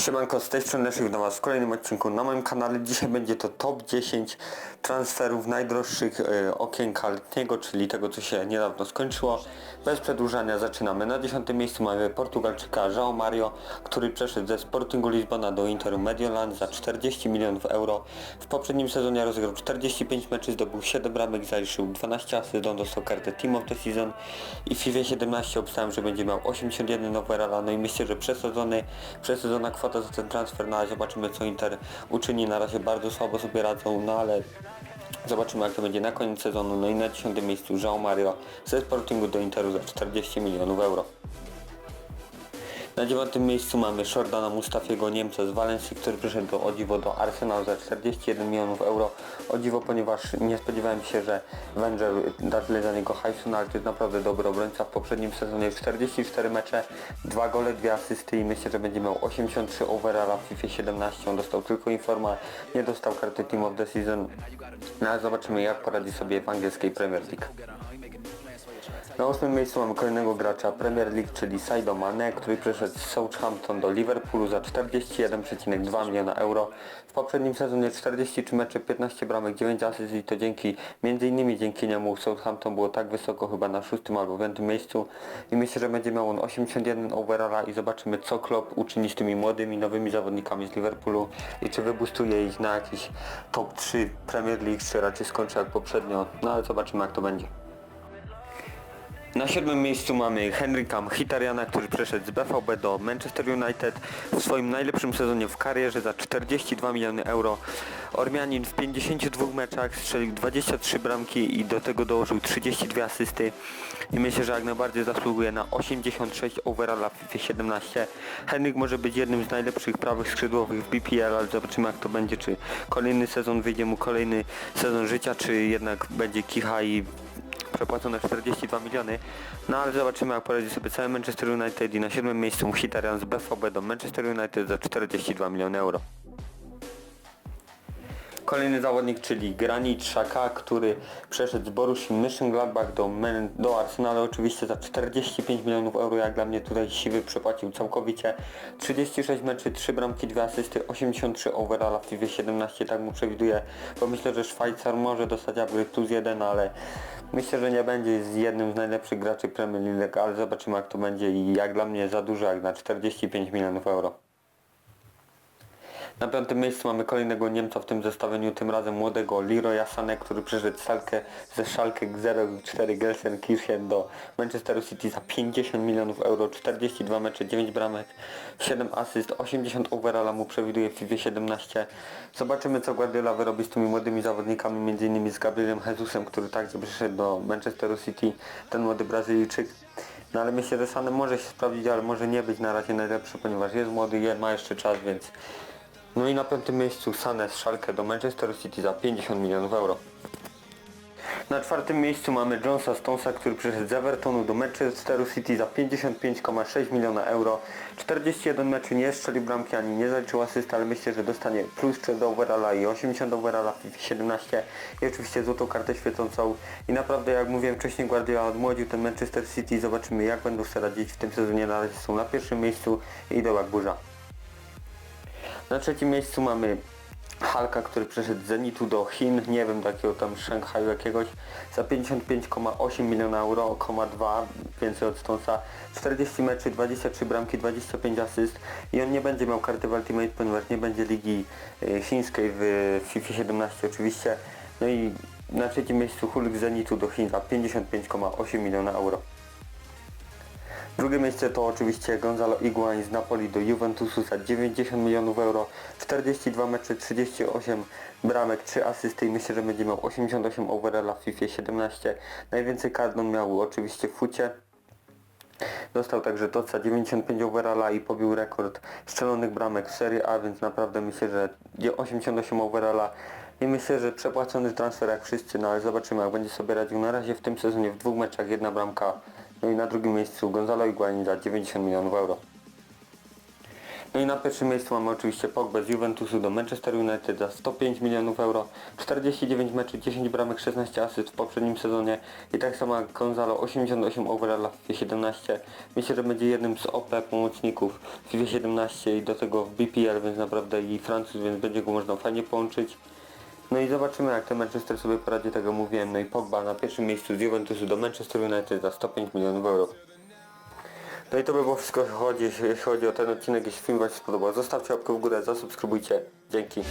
Siemanko, z tej strony Leszek do Was w kolejnym odcinku na moim kanale. Dzisiaj będzie to top 10 transferów najdroższych e, okienka letniego, czyli tego co się niedawno skończyło. Bez przedłużania zaczynamy. Na 10 miejscu mamy Portugalczyka João Mario, który przeszedł ze Sportingu Lizbona do Interu Mediolan za 40 milionów euro. W poprzednim sezonie rozegrał 45 meczy, zdobył 7 bramek, zaliczył 12 asyst, dostał kartę Team of the Season i w FIFA 17 obstałem, że będzie miał 81 overalla, no i myślę, że przesadzony, przesadzona kwota za ten transfer, no ale zobaczymy co Inter uczyni, na razie bardzo słabo sobie radzą, no ale zobaczymy jak to będzie na koniec sezonu, no i na 10 miejscu João Mario ze Sportingu do Interu za 40 milionów euro. Na dziewiątym miejscu mamy Shordana Mustafiego, Niemca z Walencji, który przyszedł do, do Arsenalu za 41 milionów euro. O dziwo, ponieważ nie spodziewałem się, że Węgier da tyle za niego hajsu, no ale to jest naprawdę dobry obrońca. W poprzednim sezonie 44 mecze, 2 gole, 2 asysty i myślę, że będzie miał 83 overalla w FIFA 17. On dostał tylko informa, nie dostał karty Team of the Season. No ale zobaczymy jak poradzi sobie w angielskiej Premier League. Na ósmym miejscu mamy kolejnego gracza Premier League, czyli Saido Mane, który przeszedł z Southampton do Liverpoolu za 41,2 miliona euro. W poprzednim sezonie 43 mecze, 15 bramek, 9 asyst i to dzięki, między innymi dzięki niemu Southampton było tak wysoko chyba na szóstym albo piątym miejscu i myślę, że będzie miał on 81 overalla i zobaczymy co Klopp uczyni z tymi młodymi, nowymi zawodnikami z Liverpoolu i czy wybustuje ich na jakiś top 3 Premier League, czy raczej skończy jak poprzednio, no ale zobaczymy jak to będzie. Na siódmym miejscu mamy Henryka Mkhitarjana, który przeszedł z BVB do Manchester United w swoim najlepszym sezonie w karierze za 42 miliony euro. Ormianin w 52 meczach strzelił 23 bramki i do tego dołożył 32 asysty i myślę, że jak najbardziej zasługuje na 86 overalla w FIFA 17. Henryk może być jednym z najlepszych prawych skrzydłowych w BPL, ale zobaczymy jak to będzie, czy kolejny sezon wyjdzie mu kolejny sezon życia, czy jednak będzie kicha i przepłacone 42 miliony, no ale zobaczymy jak poradzi sobie cały Manchester United i na siódmym miejscu Mkhitaryan z BVB do Manchester United za 42 miliony euro. Kolejny zawodnik, czyli Granit Xhaka, który przeszedł z Borussii Mönchengladbach do, Men- do Arsenalu oczywiście za 45 milionów euro, jak dla mnie tutaj siwy przepłacił całkowicie. 36 meczy, 3 bramki, 2 asysty, 83 overalla w FIFA 17, tak mu przewiduję, bo myślę, że Szwajcar może dostać upgrade plus 1, ale myślę, że nie będzie z jednym z najlepszych graczy Premier League, ale zobaczymy jak to będzie i jak dla mnie za dużo, jak na 45 milionów euro. Na piątym miejscu mamy kolejnego Niemca w tym zestawieniu, tym razem młodego Leroya Sané, który przyszedł Salkę, ze Schalke 04 Gelsenkirchen do Manchesteru City za 50 milionów euro, 42 mecze, 9 bramek, 7 asyst, 80 overalla mu przewiduje w FIFA 17. Zobaczymy co Guardiola wyrobi z tymi młodymi zawodnikami, m.in. z Gabrielem Jesusem, który także przyszedł do Manchesteru City, ten młody Brazylijczyk. No ale myślę, że Sané może się sprawdzić, ale może nie być na razie najlepszy, ponieważ jest młody, ma jeszcze czas, więc no i na piątym miejscu Sané z Schalke do Manchester City za 50 milionów euro. Na czwartym miejscu mamy Jonesa Stonesa, który przyszedł z Evertonu do Manchesteru City za 55,6 miliona euro. 41 meczy nie strzelił bramki ani nie zaliczył asysty, ale myślę, że dostanie plus 3 do overalla i 80 overalla w FIFA 17 i oczywiście złotą kartę świecącą. I naprawdę jak mówiłem wcześniej Guardiola odmłodził ten Manchester City zobaczymy jak będą sobie radzić w tym sezonie. Na razie są na pierwszym miejscu i idą jak burza. Na trzecim miejscu mamy Halka, który przeszedł z Zenitu do Chin, nie wiem do jakiego tam Szanghaju jakiegoś, za 55,8 miliona euro, 2 więcej od Stonesa, 40 meczy, 23 bramki, 25 asyst i on nie będzie miał karty w Ultimate, ponieważ nie będzie ligi y, chińskiej w FIFA 17 oczywiście. No i na trzecim miejscu Hulk z Zenitu do Chin za 55,8 miliona euro. Drugie miejsce to oczywiście Gonzalo Higuain z Napoli do Juventusu za 90 milionów euro, 42 mecze, 38 bramek, 3 asysty i myślę, że będzie miał 88 overalla w FIFA 17. Najwięcej kart miał oczywiście w fucie. Dostał także Toca 95 overalla i pobił rekord strzelonych bramek w Serie A, więc naprawdę myślę, że je 88 overalla i myślę, że przepłacony transfer jak wszyscy, no ale zobaczymy jak będzie sobie radził. Na razie w tym sezonie w dwóch meczach jedna bramka, no i na drugim miejscu Gonzalo Higuain za 90 milionów euro. No i na pierwszym miejscu mamy oczywiście Pogba z Juventusu do Manchester United za 105 milionów euro, 49 meczów, 10 bramek, 16 asyst w poprzednim sezonie i tak samo jak Gonzalo, 88 overalla w FIFA 17. Myślę, że będzie jednym z OP pomocników w FIFA 17 i do tego w BPL, więc naprawdę i Francuz, więc będzie go można fajnie połączyć. No i zobaczymy jak ten Manchester sobie poradzi, tego mówiłem. No i Pogba na pierwszym miejscu z Juventusu do Manchester United za 105 milionów euro. No i to by było wszystko jeśli chodzi, jeśli chodzi o ten odcinek, jeśli film Wam się spodobał. Zostawcie łapkę w górę, zasubskrybujcie. Dzięki.